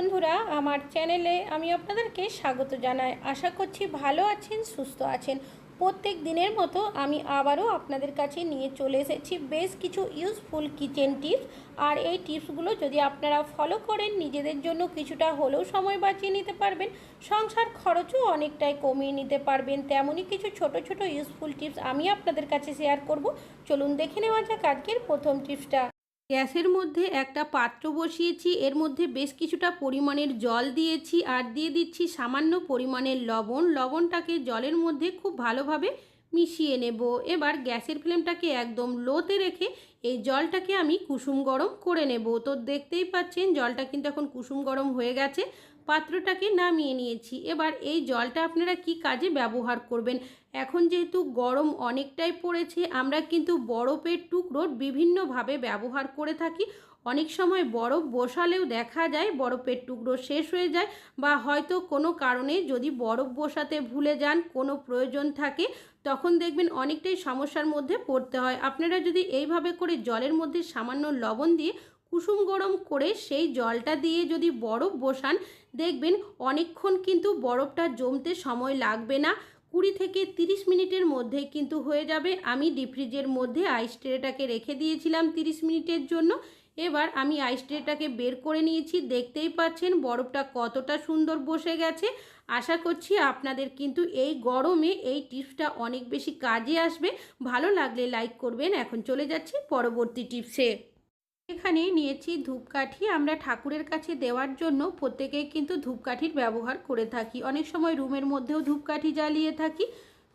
বন্ধুরা, আমার চ্যানেলে আমি আপনাদেরকে স্বাগত জানাই। আশা করছি ভালো আছেন, সুস্থ আছেন। প্রত্যেক দিনের মতো আমি আবারও আপনাদের কাছে নিয়ে চলে এসেছি বেশ কিছু ইউজফুল কিচেন টিপস আর এই টিপসগুলো যদি আপনারা ফলো করেন, নিজেদের জন্য কিছুটা হলেও সময় বাঁচিয়ে নিতে পারবেন। সংসার খরচও অনেকটাই কমিয়ে নিতে পারবেন। তেমনই কিছু ছোট ছোট ইউজফুল টিপস আমি আপনাদের কাছে শেয়ার করব। চলুন দেখে নেওয়া যাক আজকের প্রথম টিপসটা গ্যাসের মধ্যে একটা পাত্র বসিয়েছি, এর মধ্যে বেশ কিছুটা পরিমাণের জল দিয়েছি আর দিয়ে দিচ্ছি সামান্য পরিমাণের লবণ। লবণটাকে জলের মধ্যে খুব ভালোভাবে মিশিয়ে নেব। এবার গ্যাসের ফ্লেমটাকে একদম লোতে রেখে এই জলটাকে আমি কুসুম গরম করে নেব। তো দেখতেই পাচ্ছেন, জলটা কিন্তু এখন কুসুম গরম হয়ে গেছে। পাত্রটাকে নামিয়ে নিয়েছি। এবার এই জলটা আপনারা কি কাজে ব্যবহার করবেন? এখন যেহেতু গরম অনেকটাই পড়েছে, আমরা কিন্তু বরফের টুকরো বিভিন্নভাবে ব্যবহার করে থাকি। অনেক সময় বরফ বসালেও দেখা যায় বরফের টুকরো শেষ হয়ে যায় বা হয়তো কোনো কারণে যদি বরফ বসাতে ভুলে যান, কোনো প্রয়োজন থাকে, তখন দেখবেন অনেকটাই সমস্যার মধ্যে পড়তে হয়। আপনারা যদি এইভাবে করে জলের মধ্যে সামান্য লবণ দিয়ে কুসুম গরম করে সেই জলটা দিয়ে যদি বরফ বসান, দেখবেন অনেকক্ষণ কিন্তু বরফটা জমতে সময় লাগবে না। কুড়ি থেকে তিরিশ মিনিটের মধ্যে কিন্তু হয়ে যাবে। আমি ডিপ ফ্রিজের মধ্যে আইস ট্রেটাকে রেখে দিয়েছিলাম তিরিশ মিনিটের জন্য। এবার আমি আইস ট্রেটাকে বের করে নিয়েছি। দেখতেই পাচ্ছেন বরফটা কতটা সুন্দর বসে গেছে। আশা করছি আপনাদের কিন্তু এই গরমে এই টিপসটা অনেক বেশি কাজে আসবে। ভালো লাগলে লাইক করবেন। এখন চলে যাচ্ছি পরবর্তী টিপসে এখানে নিয়েছি ধূপকাঠি। আমরা ঠাকুরের কাছে দেওয়ার জন্য প্রত্যেকেই কিন্তু ধূপকাঠির ব্যবহার করে থাকি। অনেক সময় রুমের মধ্যেও ধূপকাঠি জ্বালিয়ে থাকি।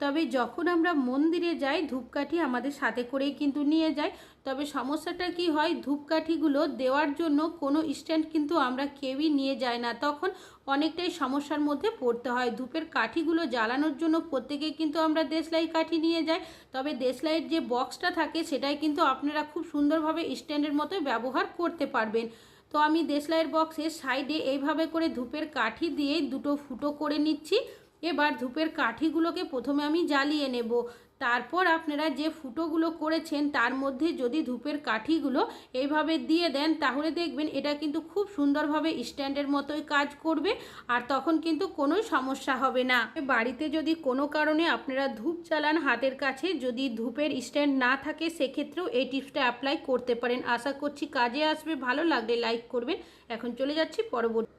তবে যখন আমরা মন্দিরে যাই, ধূপকাঠি আমাদের সাথে করেই কিন্তু নিয়ে যাই তবে সমস্যাটা কি হয়? ধূপকাঠিগুলো দেওয়ার জন্য কোনো স্ট্যান্ড কিন্তু আমরা কেউই নিয়ে যাই না। তখন অনেকটাই সমস্যার মধ্যে পড়তে হয়। ধূপের কাঠিগুলো জ্বালানোর জন্য প্রত্যেকেই কিন্তু আমরা দেশলাই কাঠি নিয়ে যাই। তবে দেশলাইয়ের যে বক্সটা থাকে, সেটাই কিন্তু আপনারা খুব সুন্দরভাবে স্ট্যান্ডের মতো ব্যবহার করতে পারবেন। তো আমি দেশলাইয়ের বক্সের সাইডে এইভাবে করে ধূপের কাঠি দিয়ে দুটো ফুটো করে নিচ্ছি। এবার ধূপের কাঠিগুলোকে প্রথমে আমি জ্বালিয়ে নেব। তারপর আপনারা যে ফুটোগুলো করেছেন, তার মধ্যে যদি ধূপের কাঠিগুলো এইভাবে দিয়ে দেন, তাহলে দেখবেন এটা কিন্তু খুব সুন্দরভাবে স্ট্যান্ডের মতোই কাজ করবে আর তখন কিন্তু কোনো সমস্যা হবে না। বাড়িতে যদি কোনো কারণে আপনারা ধূপ চালান হাতের কাছে যদি ধূপের স্ট্যান্ড না থাকে, সেক্ষেত্রেও এই টিপসটা অ্যাপ্লাই করতে পারেন। আশা করছি কাজে আসবে। ভালো লাগলে লাইক করবেন। এখন চলে যাচ্ছি পরবর্তী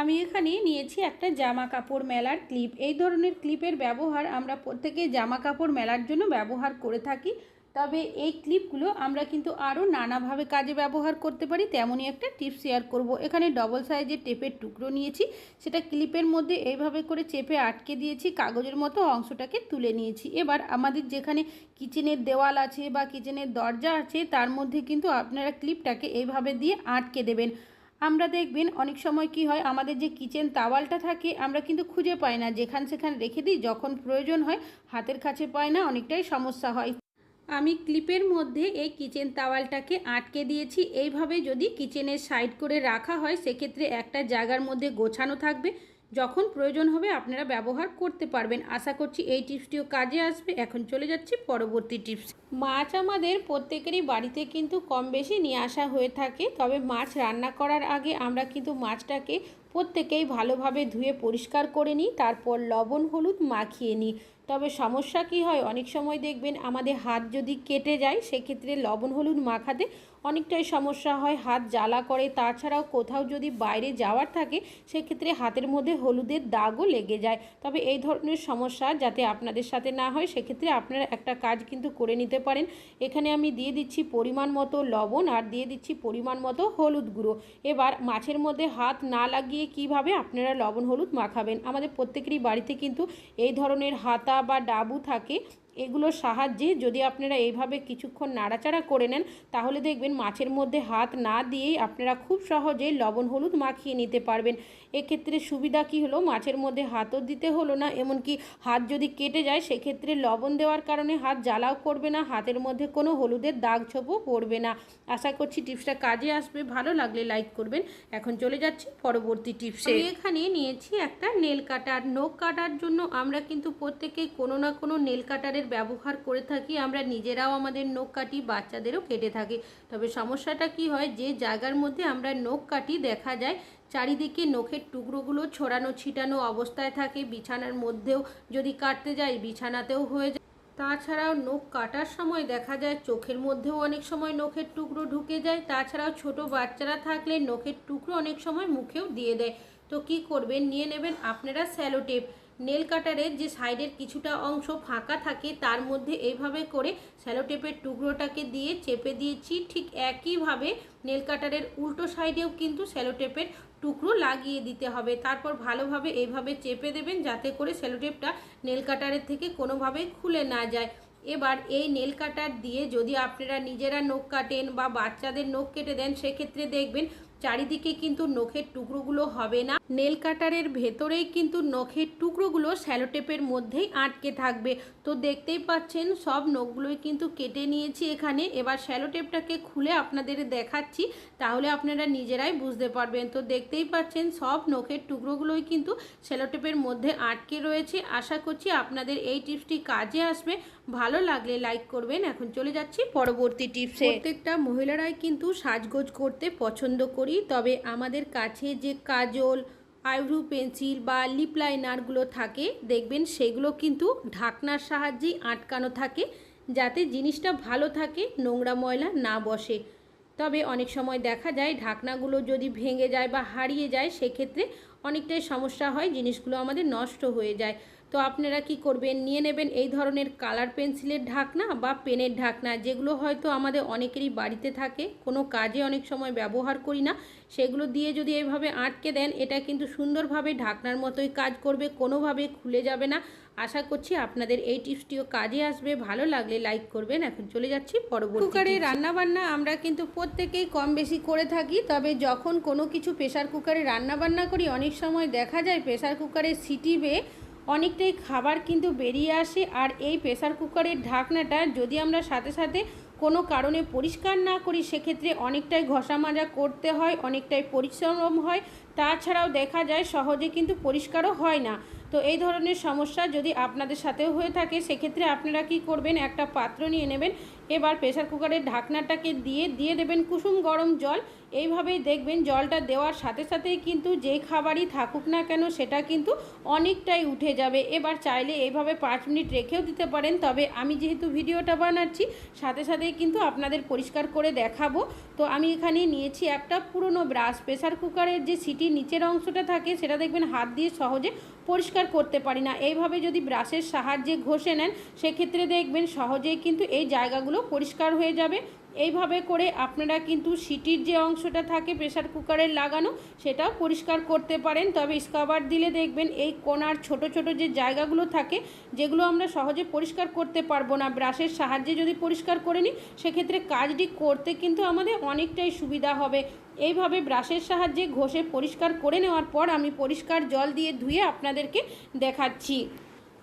আমি এখানে নিয়েছি একটা জামা কাপড় মেলার ক্লিপ। এই ধরনের ক্লিপের ব্যবহার আমরা প্রত্যেকে জামা কাপড় মেলার জন্য ব্যবহার করে থাকি। তবে এই ক্লিপগুলো আমরা কিন্তু আরও নানাভাবে কাজে ব্যবহার করতে পারি। তেমনই একটা টিপস শেয়ার করব। এখানে ডবল সাইজের টেপের টুকরো নিয়েছি। সেটা ক্লিপের মধ্যে এইভাবে করে চেপে আটকে দিয়েছি। কাগজের মতো অংশটাকে তুলে নিয়েছি। এবার আমাদের যেখানে কিচেনের দেওয়াল আছে বা কিচেনের দরজা আছে, তার মধ্যে কিন্তু আপনারা ক্লিপটাকে এইভাবে দিয়ে আটকে দেবেন। আমরা দেখবেন অনেক সময় কি হয়, আমাদের যে কিচেন তাওয়ালটা থাকে, আমরা কিন্তু খুঁজে পাই না। যেখান সেখানে রেখে দিই, যখন প্রয়োজন হয়, হাতের কাছে পাই না, অনেকটাই সমস্যা হয়। আমি ক্লিপের মধ্যে এই কিচেন তাওয়ালটাকে আটকে দিয়েছি। এইভাবে যদি কিচেনের সাইড করে রাখা হয়, সেক্ষেত্রে একটা জায়গার মধ্যে গোছানো থাকবে। যখন প্রয়োজন হবে আপনারা ব্যবহার করতে পারবেন। আশা করছি এই টিপসটিও কাজে আসবে। এখন চলে যাচ্ছি পরবর্তী টিপস। মাছ আমাদের প্রত্যেকেরই বাড়িতে কিন্তু কম বেশি নিয়ে আসা হয়ে থাকে। তবে মাছ রান্না করার আগে আমরা কিন্তু মাছটাকে প্রত্যেকেই ভালোভাবে ধুয়ে পরিষ্কার করে নিই, তারপর লবণ, হলুদ মাখিয়ে নিই। তবে সমস্যা কি হয়? অনেক সময় দেখবেন আমাদের হাত যদি কেটে যায়, সেক্ষেত্রে লবণ, হলুদ মাখাতে অনেকটাই সমস্যা হয়, হাত জ্বালা করে। তাছাড়াও কোথাও যদি বাইরে যাওয়ার থাকে, সেক্ষেত্রে হাতের মধ্যে হলুদের দাগও লেগে যায়। তবে এই ধরনের সমস্যা যাতে আপনাদের সাথে না হয়, সেক্ষেত্রে আপনারা একটা কাজ কিন্তু করে নিতে পারেন। এখানে আমি দিয়ে দিচ্ছি পরিমাণ মতো লবণ আর দিয়ে দিচ্ছি পরিমাণ মতো হলুদ গুঁড়ো। এবার মাছের মধ্যে হাত না লাগিয়ে কীভাবে আপনারা লবণ হলুদ মাখাবেন? আমাদের প্রত্যেকেরই বাড়িতে কিন্তু এই ধরনের হাতা বা ডাবু থাকে। এগুলোর সাহায্যে যদি আপনারা এইভাবে কিছুক্ষণ নাড়াচাড়া করে নেন, তাহলে দেখবেন মাছের মধ্যে হাত না দিয়েই আপনারা খুব সহজে লবণ হলুদ মাখিয়ে নিতে পারবেন। এক্ষেত্রে সুবিধা কি হলো? মাছের মধ্যে হাতও দিতে হলো না, এমনকি হাত যদি কেটে যায়, সেক্ষেত্রে লবণ দেওয়ার কারণে হাত জ্বালাও করবে না, হাতের মধ্যে কোনো হলুদের দাগ ছোপও পড়বে না। আশা করছি টিপসটা কাজে আসবে, ভালো লাগলে লাইক করবেন। এখন চলে যাচ্ছি পরবর্তী টিপসে। এখানে নিয়েছি একটা নেল কাটার। নখ কাটার জন্য আমরা কিন্তু প্রত্যেকেই কোনো না কোনো নেল কাটারের ব্যবহার করে থাকি, আমরা নিজেরাও আমাদের নখ কাটি বাচ্চাদেরও কেটে থাকি। তবে সমস্যাটা কি হয়, যে জায়গার মধ্যে আমরা নখ কাটি দেখা যায়, চারিদিকে নখের টুকরোগুলো ছড়ানো ছিটানো অবস্থায় থাকে, বিছানার মধ্যেও যদি কাটতে যাই, বিছানাতেও হয়ে যায়। তাছাড়াও নখ কাটার সময় দেখা যায়, চোখের মধ্যেও অনেক সময় নখের টুকরো ঢুকে যায়। তাছাড়াও ছোট বাচ্চারা থাকলে নখের টুকরো অনেক সময় মুখেও দিয়ে দেয়। তো কি করবেন, নিয়ে নেবেন আপনারা স্যালোটেপ নেল কাটারের যে সাইডের কিছুটা অংশ ফাঁকা থাকে, তার মধ্যে এইভাবে করে স্যালোটেপের টুকরোটাকে দিয়ে চেপে দিয়েছি। ঠিক একইভাবে নেল কাটারের উল্টো সাইডেও কিন্তু স্যালোটেপের টুকরো লাগিয়ে দিতে হবে। তারপর ভালোভাবে এইভাবে চেপে দেবেন যাতে করে স্যালোটেপটা নেল কাটারের থেকে কোনোভাবেই খুলে না যায়। এবার এই নেল কাটার দিয়ে যদি আপনারা নিজেরা নখ কাটেন বা বাচ্চাদের নখ কেটে দেন, সেক্ষেত্রে দেখবেন চারিদিকে কিন্তু নখের টুকরোগুলো হবে না। নেল কাটারের ভেতরেই কিন্তু নখের টুকরোগুলো স্যালোটেপের মধ্যেই আটকে থাকবে। তো দেখতেই পাচ্ছেন, সব নখগুলোই কিন্তু কেটে নিয়েছি এখানে। এবার স্যালোটেপটাকে খুলে আপনাদের দেখাচ্ছি, তাহলে আপনারা নিজেরাই বুঝতে পারবেন। তো দেখতেই পাচ্ছেন, সব নখের টুকরোগুলোই কিন্তু স্যালোটেপের মধ্যে আটকে রয়েছে। আশা করছি আপনাদের এই টিপসটি কাজে আসবে। ভালো লাগলে লাইক করবেন। এখন চলে যাচ্ছি পরবর্তী টিপসে। প্রত্যেকটা মহিলারাই কিন্তু সাজগোজ করতে পছন্দ করি। তবে আমাদের কাছে যে কাজল, আইব্রু পেন্সিল বা লিপ লাইনারগুলো থাকে, দেখবেন সেগুলো কিন্তু ঢাকনার সাহায্যেই আটকানো থাকে, যাতে জিনিসটা ভালো থাকে, নোংরা ময়লা না বসে। তবে অনেক সময় দেখা যায়, ঢাকনাগুলো যদি ভেঙে যায় বা হারিয়ে যায়, সেক্ষেত্রে অনেকটাই সমস্যা হয়, জিনিসগুলো আমাদের নষ্ট হয়ে যায়। তো আপনারা কি করবেন? নিয়ে নেবেন এই ধরনের কালার পেন্সিলের ঢাকনা বা পেনের ঢাকনা যেগুলো হয়তো আমাদের অনেকেরই বাড়িতে থাকে। কোনো কাজে অনেক সময় ব্যবহার করি না। সেগুলো দিয়ে যদি এইভাবে আটকে দেন এটা কিন্তু সুন্দরভাবে ঢাকনার মতোই কাজ করবে কোনোভাবে খুলে যাবে না। আশা করছি আপনাদের এই টিপসটিও কাজে আসবে। ভালো লাগলে লাইক করবেন। এখন চলে যাচ্ছি পরবর্তী কুকারে রান্নাবান্না আমরা কিন্তু প্রত্যেকেই কম বেশি করে থাকি তবে যখন কোনো কিছু প্রেশার কুকারে রান্নাবান্না করি অনেক সময় দেখা যায় প্রেশার কুকারে সিটি বেয়ে অনেকটাই খাবার কিন্তু বেরিয়ে আসে আর এই প্রেসার কুকারের ঢাকনাটা যদি আমরা সাথে সাথে কোনো কারণে পরিষ্কার না করি, সেক্ষেত্রে অনেকটাই ঘষা মাজা করতে হয়, অনেকটাই পরিশ্রম হয়। তাছাড়াও দেখা যায় সহজে কিন্তু পরিষ্কারও হয় না। তো এই ধরনের সমস্যা যদি আপনাদের সাথেও হয়ে থাকে, সেক্ষেত্রে আপনারা কি করবেন? একটা পাত্র নিয়ে নেবেন। এবার প্রেসার কুকারের ঢাকনাটাকে দিয়ে দিয়ে দেবেন কুসুম গরম জল। এইভাবেই দেখবেন জলটা দেওয়ার সাথে সাথেই কিন্তু যে খাবারই থাকুক না কেন, সেটা কিন্তু অনেকটাই উঠে যাবে। এবার চাইলে এইভাবে পাঁচ মিনিট রেখেও দিতে পারেন। তবে আমি যেহেতু ভিডিওটা বানাচ্ছি, সাথে সাথেই কিন্তু আপনাদের পরিষ্কার করে দেখাবো। তো আমি এখানে নিয়েছি একটা পুরনো ব্রাশ। প্রেসার কুকারের যে সিটির নিচের অংশটা থাকে, সেটা দেখবেন হাত দিয়ে সহজে পরিষ্কার করতে পারি না। এইভাবে যদি ব্রাশের সাহায্যে ঘষে নেন, সেক্ষেত্রে দেখবেন সহজেই কিন্তু এই জায়গাগুলো পরিষ্কার হয়ে যাবে। এইভাবে করে আপনারা কিন্তু সিটির যে অংশটা থাকে প্রেসার কুকারের লাগানো, সেটাও পরিষ্কার করতে পারেন। তবে স্কাবার দিলে দেখবেন এই কোনার ছোট ছোট যে জায়গাগুলো থাকে, যেগুলো আমরা সহজে পরিষ্কার করতে পারব না। ব্রাশের সাহায্যে যদি পরিষ্কার করে নিই, সেক্ষেত্রে কাজটি করতে কিন্তু আমাদের অনেকটাই সুবিধা হবে। এইভাবে ব্রাশের সাহায্যে ঘষে পরিষ্কার করে নেওয়ার পর আমি পরিষ্কার জল দিয়ে ধুয়ে আপনাদেরকে দেখাচ্ছি।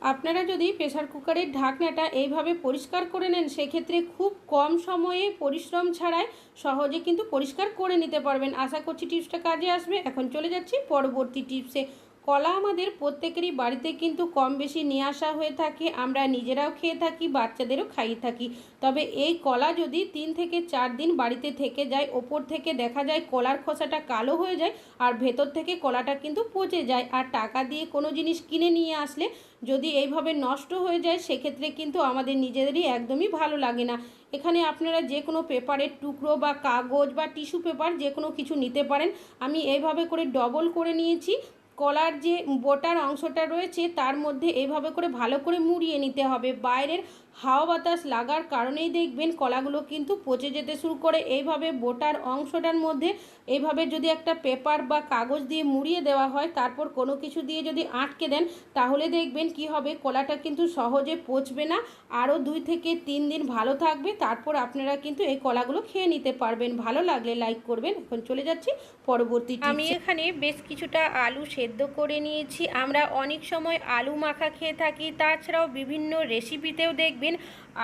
আপনারা যদি প্রেশার কুকারের ঢাকনাটা এইভাবে পরিষ্কার করে নেন, সেক্ষেত্রে খুব কম সময়ে পরিশ্রম ছাড়াই সহজে কিন্তু পরিষ্কার করে নিতে পারবেন। আশা করছি টিপসটা কাজে আসবে। এখন চলে যাচ্ছি পরবর্তী টিপসে কলা আমাদের প্রত্যেকেরই বাড়িতে কিন্তু কম বেশি নিয়ে আসা হয়ে থাকে, আমরা নিজেরাও খেয়ে থাকি, বাচ্চাদেরও খাইয়ে থাকি। তবে এই কলা যদি তিন থেকে চার দিন বাড়িতে থেকে যায়, ওপর থেকে দেখা যায় কলার খোসাটা কালো হয়ে যায় আর ভেতর থেকে কলাটা কিন্তু পচে যায় আর টাকা দিয়ে কোনো জিনিস কিনে নিয়ে আসলে যদি এইভাবে নষ্ট হয়ে যায়, সেক্ষেত্রে কিন্তু আমাদের নিজেদেরই একদমই ভালো লাগে না। এখানে আপনারা যে কোনো পেপারের টুকরো বা কাগজ বা টিস্যু পেপার যে কোনো কিছু নিতে পারেন। আমি এইভাবে করে ডবল করে নিয়েছি। কলার যে বোটার অংশটা রয়েছে, তার মধ্যে এভাবে করে ভালো করে মুড়িয়ে নিতে হবে। বাইরের হাওয়া বাতাস লাগার কারণেই দেখবেন কলাগুলো কিন্তু পচে যেতে শুরু করে। এইভাবে বোটার অংশটার মধ্যে এইভাবে যদি একটা পেপার বা কাগজ দিয়ে মুড়িয়ে দেওয়া হয়, তারপর কোনো কিছু দিয়ে যদি আটকে দেন, তাহলে দেখবেন কি হবে, কলাটা কিন্তু সহজে পচবে না। আরও দুই থেকে তিন দিন ভালো থাকবে, তারপর আপনারা কিন্তু এই কলাগুলো খেয়ে নিতে পারবেন। ভালো লাগলে লাইক করবেন। এখন চলে যাচ্ছি পরবর্তী আমি এখানে বেশ কিছুটা আলু সেদ্ধ করে নিয়েছি। আমরা অনেক সময় আলু মাখা খেয়ে থাকি, তাছাড়াও বিভিন্ন রেসিপিতেও দেখবেন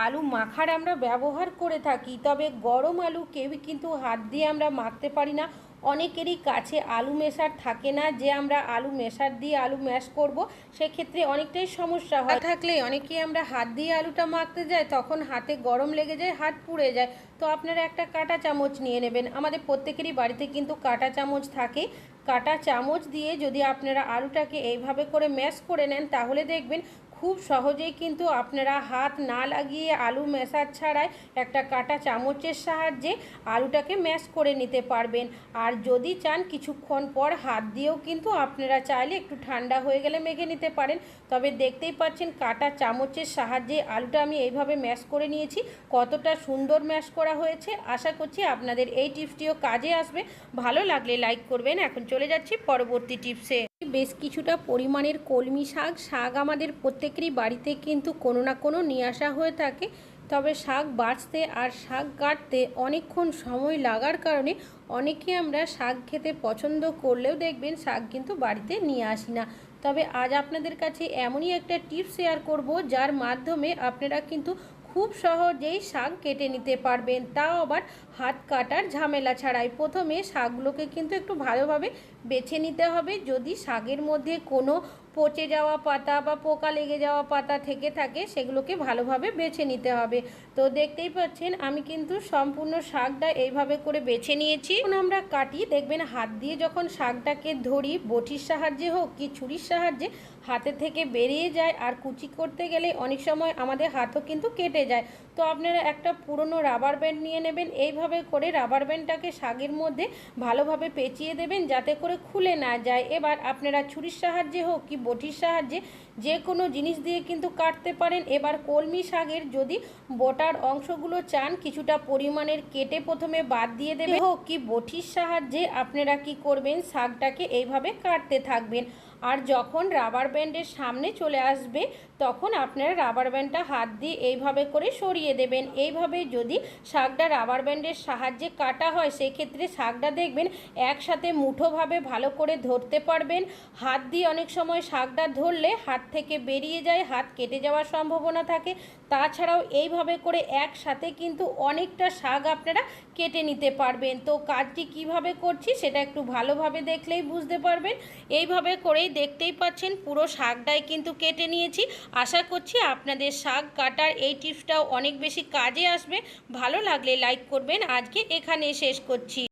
আলু মাখার আমরা ব্যবহার করে থাকি, তবে গরম আলু কেউই কিন্তু হাত দিয়ে আমরা মাখতে পারি না। অনেকেরই কাছে আলু মেশার থাকে না, যে আমরা আলু মেশার দিয়ে আলু ম্যাশ করব, সেক্ষেত্রে অনেকটাই সমস্যা হয়। থাকলে অনেকেই আমরা হাত দিয়ে আলুটা মাখতে যাই, তখন হাতে গরম লেগে যায়, হাত পুড়ে যায়। তো আপনারা একটা কাঁটা চামচ নিয়ে নেবেন। আমাদের প্রত্যেকেরই বাড়িতে কিন্তু কাঁটা চামচ থাকে। কাটা চামচ দিয়ে যদি আপনারা আলুটাকে এইভাবে করে ম্যাশ করে নেন, তাহলে দেখবেন খুব সহজেই কিন্তু আপনারা হাত না লাগিয়ে আলু মেশার ছাড়াই একটা কাটা চামচের সাহায্যে আলুটাকে ম্যাশ করে নিতে পারবেন। আর যদি চান কিছুক্ষণ পর হাত দিয়েও কিন্তু আপনারা চাইলে একটু ঠান্ডা হয়ে গেলে মেখে নিতে পারেন। তবে দেখতেই পাচ্ছেন কাটা চামচের সাহায্যে আলুটা আমি এইভাবে ম্যাশ করে নিয়েছি। কতটা সুন্দর ম্যাশ করা হয়েছে। আশা করছি আপনাদের এই টিপসটিও কাজে আসবে। ভালো লাগলে লাইক করবেন। এখন চলে যাচ্ছি পরবর্তী টিপসে। বেশ কিছুটা পরিমাণের কলমি শাক শাক আমাদের প্রত্যেকেরই বাড়িতে কিন্তু কোনো না কোনো নিয়ে আসা হয়ে থাকে। তবে শাক বাঁচতে আর শাক কাটতে অনেকক্ষণ সময় লাগার কারণে অনেকে আমরা শাক খেতে পছন্দ করলেও দেখবেন শাক কিন্তু বাড়িতে নিয়ে আসি না। তবে আজ আপনাদের কাছে এমনই একটা টিপস শেয়ার করব, যার মাধ্যমে আপনারা কিন্তু খুব সহজেই শাক কেটে নিতে পারবেন। তাও আবার হাত কাটার ঝামেলা ছাড়াই। প্রথমে শাকগুলোকে কিন্তু একটু ভালোভাবে বেছে নিতে হবে। যদি শাকের মধ্যে কোনো পচে যাওয়া পাতা বা পোকা লেগে যাওয়া পাতা থেকে থাকে, সেগুলোকে ভালোভাবে বেছে নিতে হবে। তো দেখতেই পাচ্ছেন, আমি কিন্তু সম্পূর্ণ শাকটা এইভাবে করে বেছে নিয়েছি। এখন আমরা কাটি, দেখবেন হাত দিয়ে যখন শাকটাকে ধরি, বটির সাহায্যে হোক কি ছুরির সাহায্যে, হাতে থেকে বেরিয়ে যায় আর কুচি করতে গেলে অনেক সময় আমাদের হাতও কিন্তু কেটে যায়। তো আপনারা একটা পুরনো রাবার ব্যান্ড নিয়ে নেবেন, এইভাবে করে রাবার ব্যান্ডটাকে শাকের মধ্যে ভালোভাবে পেঁচিয়ে দেবেন, যাতে করে খুলে না যায়। এবার আপনারা ছুরির সাহায্যে হোক কি বটির সাহায্যে যে কোনো জিনিস দিয়ে কিন্তু কাটতে পারেন। এবার কলমি শাকের যদি বোটার অংশগুলো চান, কিছুটা পরিমাণের কেটে প্রথমে বাদ দিয়ে দেবে হোক কি বটির সাহায্যে আপনারা কি করবেন? শাকটাকে এইভাবে কাটতে থাকবেন। আর যখন রাবার ব্যান্ডের সামনে চলে আসবে, তখন আপনারা রাবার ব্যান্ডটা হাত দিয়ে এইভাবে করে সরিয়ে দেবেন। এইভাবে যদি শাকটা রাবার ব্যান্ডের সাহায্যে কাটা হয়, সেক্ষেত্রে শাকটা দেখবেন একসাথে মুঠোভাবে ভালো করে ধরতে পারবেন। হাত দিয়ে অনেক সময় শাকটা ধরলে হাত থেকে বেরিয়ে যায়, হাত কেটে যাওয়ার সম্ভাবনা থাকে। তাছাড়াও এইভাবে করে একসাথে কিন্তু অনেকটা শাক আপনারা কেটে নিতে পারবেন। তো কাজটি কীভাবে করছি, সেটা একটু ভালোভাবে দেখলেই বুঝতে পারবেন। এইভাবে করেই দেখতেই পাচ্ছেন পুরো শাকটাই কিন্তু কেটে নিয়েছি। আশা করছি আপনাদের শাক কাটার এই টিপসটাও অনেক বেশি কাজে আসবে। ভালো লাগলে লাইক করবেন। আজকে এখানে শেষ করছি।